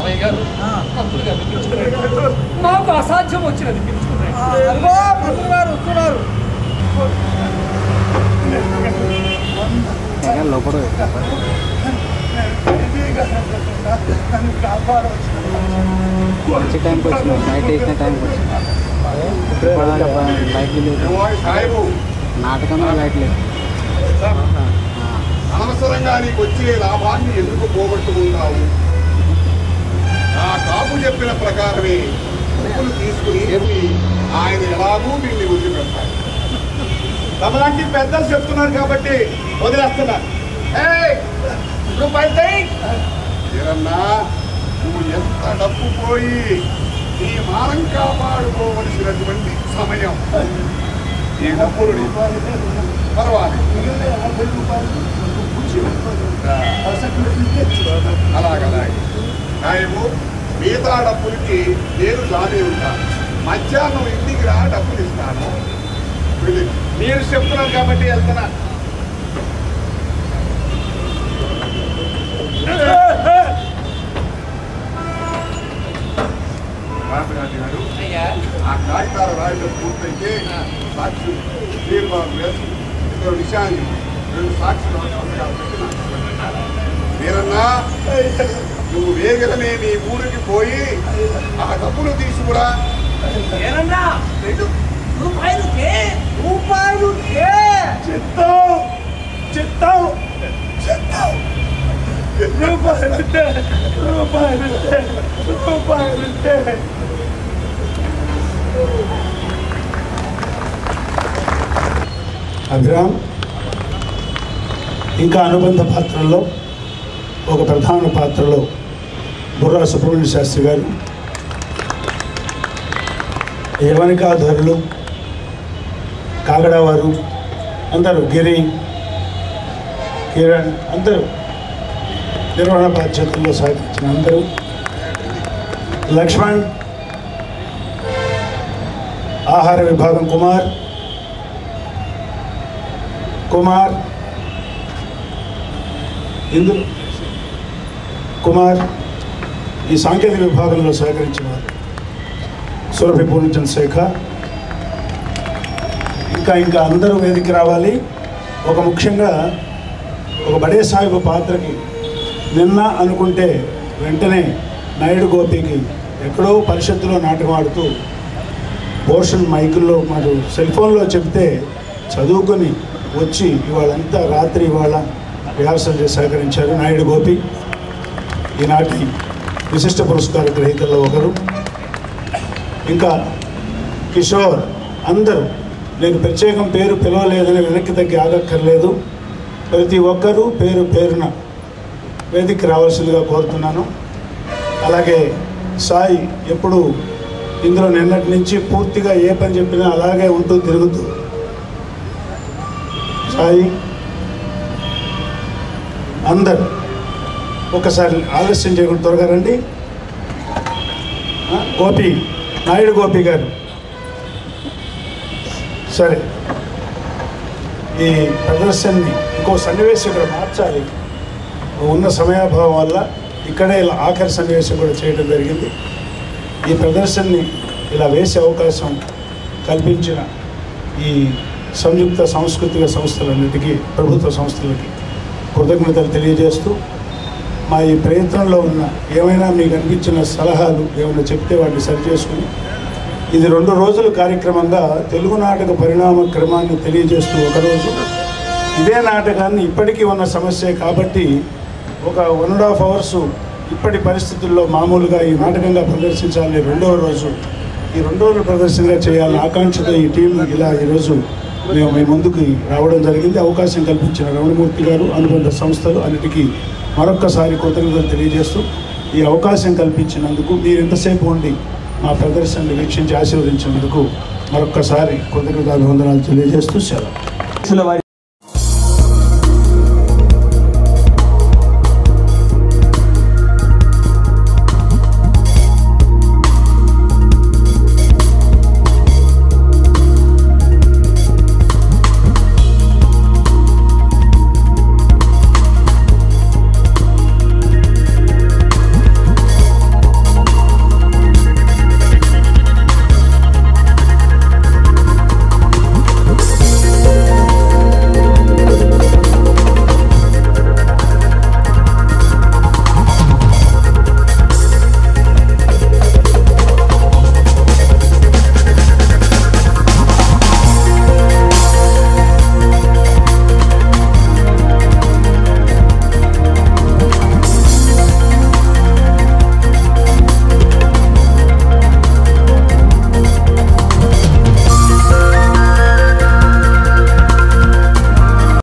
అయ్య గారు పంతులు గారిని పిలుచుకున్నాడు మాకు అసాధ్యం వచ్చినది గారు వస్తున్నారు టైంకి వచ్చినాం నైట్ వేసిన టైంకి వచ్చినాం ఇప్పటిదాకా బ- లైట్లు లేదు సాయిబు నాటకమే లైట్ లేదు అనవసరంగా నీకు వచ్చే లాభాన్ని ఎందుకు పోగొట్టుకున్నావు? ఆ కాపు చెప్పిన ప్రకారమే డబ్బులు తీసుకుని ఆయన ఎలాగూ వీళ్ళని వదిలిపెడతాడు. తమలాంటి పెద్దలు చెప్తున్నారు కాబట్టి వదిలేస్తున్నారు. ఏరన్నా నువ్వు ఎంత డబ్బు పోయి నీ మానం కాపాడుకోవలసినటువంటి సమయం. ఈ డబ్బులు పర్వాలేదు. అలాగలాగే. నాయము మిగతా డబ్బులకి నేను జానీ ఉంటాను మధ్యాహ్నం ఇంటికి రా డబ్బులు ఇస్తాను. మీరు చెప్తున్నారు కాబట్టి వెళ్తున్నా. గారు ఆ కాగితాలు రాయడం పూర్తయితే సాక్షి ఇద్దరు విషయాన్ని రెండు సాక్షులు వీరన్నా నువ్వు వేగలనే నీ ఊరికి పోయి ఆ డబ్బులు తీసుకురా. రూపాయలు. అభిరామ్ ఇంకా అనుబంధ పాత్రల్లో ఒక ప్రధాన పాత్రలో బుర్రా సుబ్రహ్మణ్య శాస్త్రి గారు యవనికాధరులు కాగడవారు అందరూ గిరి కిరణ్ అందరూ నిర్వహణ బాధ్యతల్లో సాధించిన అందరూ లక్ష్మణ్ ఆహార విభాగం కుమార్ కుమార్ ఇందు కుమార్ ఈ సాంకేతిక విభాగంలో సహకరించిన వారు సురభి పూర్ణచంద్ శేఖ. ఇంకా ఇంకా అందరూ వేదిక రావాలి. ఒక ముఖ్యంగా ఒక బడే సాహిబు పాత్రకి నిన్న అనుకుంటే వెంటనే నాయుడు గోపికి ఎక్కడో పరిషత్తులో నాటకం ఆడుతూ పోర్షన్ మైకుల్లో మాకు సెల్ ఫోన్లో చెప్తే చదువుకొని వచ్చి ఇవాళంతా రాత్రి ఇవాళ రిహార్సల్ చేసి సహకరించారు నాయుడు గోపి. ఈనాటి విశిష్ట పురస్కార గ్రహీతల్లో ఒకరు. ఇంకా కిషోర్ అందరూ నేను ప్రత్యేకం పేరు పిలవలేదని వెనక్కి తగ్గి ఆగక్కర్లేదు. ప్రతి ఒక్కరూ పేరు పేరున వేదికకి రావాల్సిందిగా కోరుతున్నాను. అలాగే సాయి ఎప్పుడు ఇందులో నిన్నటి నుంచి పూర్తిగా ఏ పని చెప్పినా అలాగే ఉంటూ తిరుగుతూ. సాయి అందరు ఒకసారి ఆలస్యం చేయకుండా త్వరగా రండి. గోపి నాయుడు గోపి గారు. సరే. ఈ ప్రదర్శనని ఇంకో సన్నివేశం ఇక్కడ మార్చాలి. ఉన్న సమయాభావం వల్ల ఇక్కడే ఇలా ఆఖరి సన్నివేశం కూడా చేయడం జరిగింది. ఈ ప్రదర్శనని ఇలా వేసే అవకాశం కల్పించిన ఈ సంయుక్త సాంస్కృతిక సంస్థలన్నిటికీ ప్రభుత్వ సంస్థలకి కృతజ్ఞతలు తెలియజేస్తూ మా ఈ ప్రయత్నంలో ఉన్న ఏమైనా మీకు అనిపించిన సలహాలు ఏమైనా చెప్తే వాటిని సరిచేసుకుని ఇది రెండు రోజుల కార్యక్రమంగా తెలుగు నాటక పరిణామ క్రమాన్ని తెలియజేస్తూ ఒకరోజు. ఇదే నాటకాన్ని ఇప్పటికీ ఉన్న సమస్యే కాబట్టి ఒక వన్ అండ్ హాఫ్ అవర్స్ ఇప్పటి పరిస్థితుల్లో మామూలుగా ఈ నాటకంగా ప్రదర్శించాలని రెండవ రోజు. ఈ రెండో రోజు ప్రదర్శనగా చేయాలని ఆకాంక్షతో ఈ టీం ఇలా ఈరోజు మేము మీ ముందుకు రావడం జరిగింది. అవకాశం కల్పించిన రమణమూర్తి గారు అనుబంధ సంస్థలు అన్నిటికీ మరొక్కసారి కృతజ్ఞతలు తెలియజేస్తూ ఈ అవకాశం కల్పించినందుకు మీరు ఎంతసేపు ఉండి మా ప్రదర్శనను వీక్షించి ఆశీర్వదించినందుకు మరొక్కసారి కృతజ్ఞతాభివందనాలు తెలియజేస్తూ సెలవు.